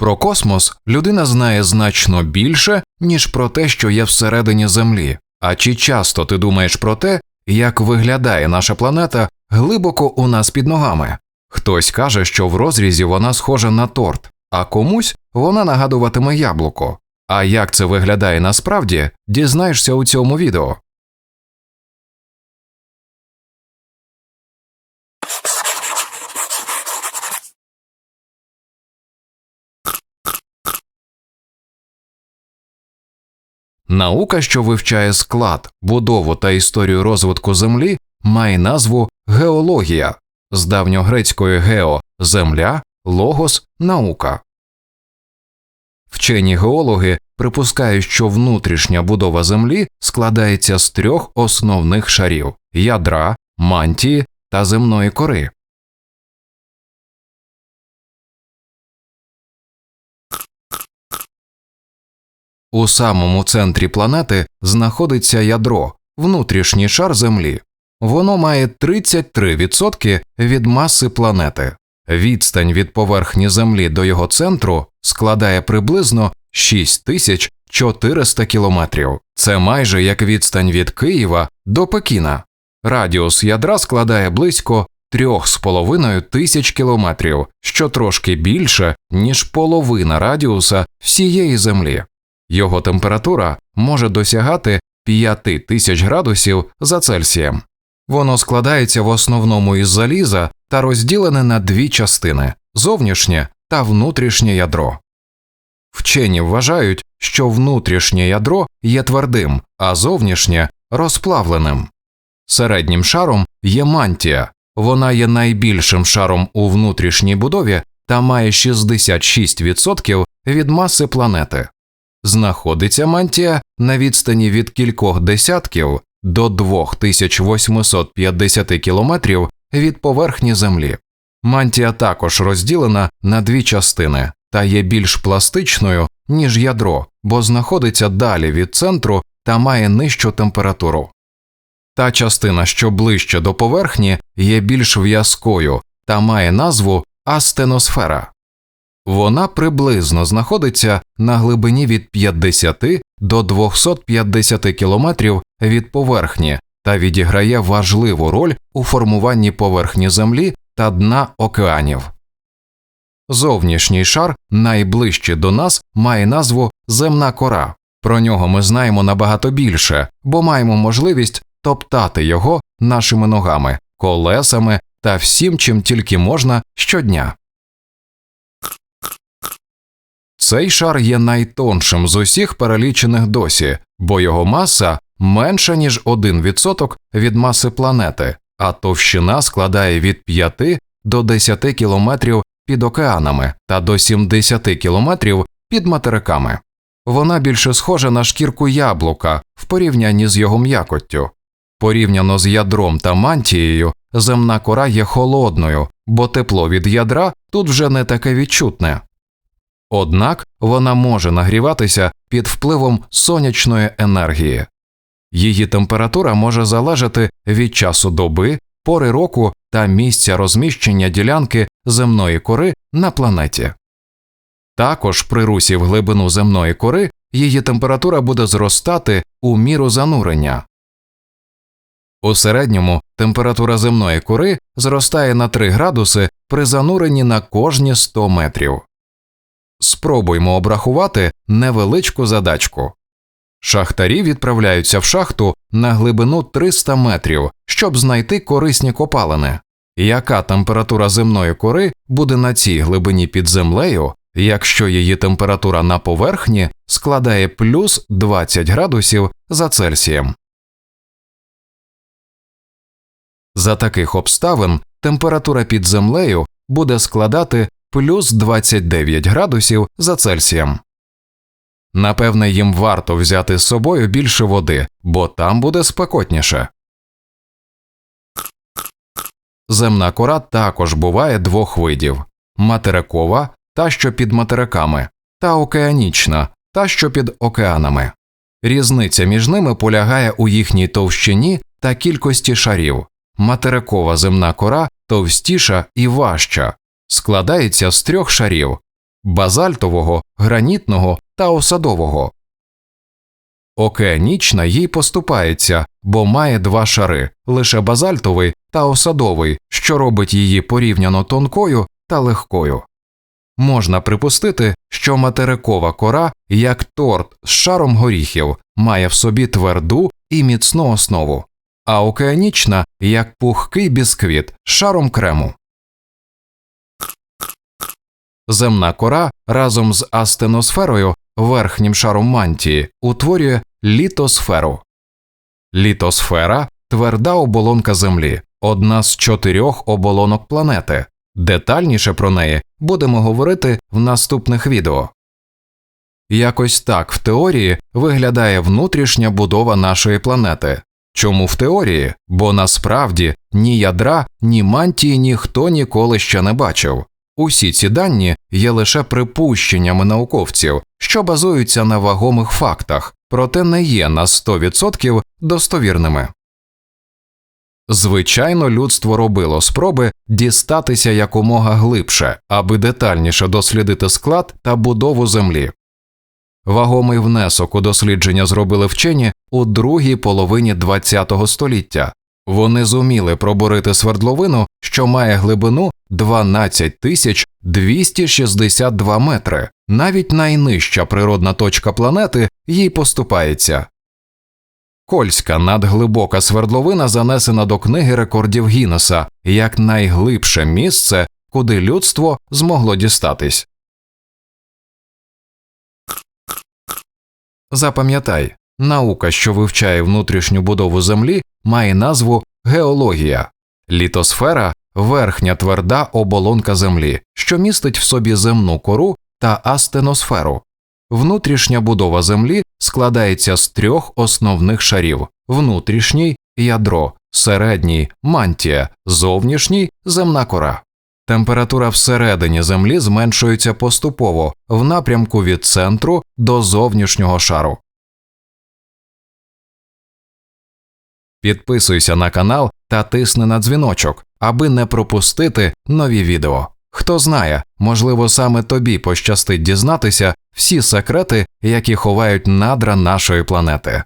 Про космос людина знає значно більше, ніж про те, що є всередині Землі. А чи часто ти думаєш про те, як виглядає наша планета глибоко у нас під ногами? Хтось каже, що в розрізі вона схожа на торт, а комусь вона нагадуватиме яблуко. А як це виглядає насправді, дізнаєшся у цьому відео. Наука, що вивчає склад, будову та історію розвитку Землі, має назву геологія з давньогрецької гео земля, логос наука. Вчені геологи припускають, що внутрішня будова Землі складається з трьох основних шарів ядра, мантії та земної кори. У самому центрі планети знаходиться ядро, внутрішній шар Землі. Воно має 33% від маси планети. Відстань від поверхні Землі до його центру складає приблизно 6400 кілометрів. Це майже як відстань від Києва до Пекіна. Радіус ядра складає близько 3,5 тисяч кілометрів, що трошки більше, ніж половина радіуса всієї Землі. Його температура може досягати 5 тисяч градусів за Цельсієм. Воно складається в основному із заліза та розділене на дві частини зовнішнє та внутрішнє ядро. Вчені вважають, що внутрішнє ядро є твердим, а зовнішнє розплавленим. Середнім шаром є мантія, вона є найбільшим шаром у внутрішній будові та має 66% від маси планети. Знаходиться мантія на відстані від кількох десятків до 2850 кілометрів від поверхні Землі. Мантія також розділена на дві частини та є більш пластичною, ніж ядро, бо знаходиться далі від центру та має нижчу температуру. Та частина, що ближче до поверхні, є більш в'язкою та має назву астеносфера. Вона приблизно знаходиться на глибині від 50 до 250 кілометрів від поверхні та відіграє важливу роль у формуванні поверхні Землі та дна океанів. Зовнішній шар, найближчий до нас, має назву земна кора. Про нього ми знаємо набагато більше, бо маємо можливість топтати його нашими ногами, колесами та всім, чим тільки можна щодня. Цей шар є найтоншим з усіх перелічених досі, бо його маса менша ніж 1% від маси планети, а товщина складає від 5 до 10 кілометрів під океанами та до 70 кілометрів під материками. Вона більше схожа на шкірку яблука в порівнянні з його м'якоттю. Порівняно з ядром та мантією, земна кора є холодною, бо тепло від ядра тут вже не таке відчутне. Однак вона може нагріватися під впливом сонячної енергії. Її температура може залежати від часу доби, пори року та місця розміщення ділянки земної кори на планеті. Також при русі в глибину земної кори її температура буде зростати у міру занурення. У середньому температура земної кори зростає на 3 градуси при зануренні на кожні 100 метрів. Спробуймо обрахувати невеличку задачку. Шахтарі відправляються в шахту на глибину 300 метрів, щоб знайти корисні копалини. Яка температура земної кори буде на цій глибині під землею, якщо її температура на поверхні складає плюс 20 градусів за Цельсієм? За таких обставин температура під землею буде складати плюс 29 градусів за Цельсієм. Напевне, їм варто взяти з собою більше води, бо там буде спекотніше. Земна кора також буває двох видів материкова та що під материками, та океанічна та що під океанами. Різниця між ними полягає у їхній товщині та кількості шарів. Материкова земна кора товстіша і важча, складається з трьох шарів базальтового, гранітного та осадового. Океанічна їй поступається, бо має два шари лише базальтовий та осадовий, що робить її порівняно тонкою та легкою. Можна припустити, що материкова кора, як торт з шаром горіхів, має в собі тверду і міцну основу, а океанічна як пухкий бісквіт з шаром крему. Земна кора разом з астеносферою, верхнім шаром мантії, утворює літосферу. Літосфера тверда оболонка Землі, одна з чотирьох оболонок планети. Детальніше про неї будемо говорити в наступних відео. Якось так в теорії виглядає внутрішня будова нашої планети. Чому в теорії? Бо насправді ні ядра, ні мантії ніхто ніколи ще не бачив. Усі ці дані є лише припущеннями науковців, що базуються на вагомих фактах, проте не є на 100% достовірними. Звичайно, людство робило спроби дістатися якомога глибше, аби детальніше дослідити склад та будову Землі. Вагомий внесок у дослідження зробили вчені у другій половині ХХ століття. Вони зуміли пробурити свердловину, що має глибину 12 тисяч 262 метри. Навіть найнижча природна точка планети їй поступається. Кольська надглибока свердловина занесена до книги рекордів Гіннеса як найглибше місце, куди людство змогло дістатись. Запам'ятай, наука, що вивчає внутрішню будову Землі, має назву геологія. Літосфера верхня тверда оболонка Землі, що містить в собі земну кору та астеносферу. Внутрішня будова Землі складається з трьох основних шарів: внутрішній ядро, середній мантія, зовнішній земна кора. Температура всередині Землі зменшується поступово в напрямку від центру до зовнішнього шару. Підписуйся на канал та тисни на дзвіночок, аби не пропустити нові відео. Хто знає, можливо, саме тобі пощастить дізнатися всі секрети, які ховають надра нашої планети.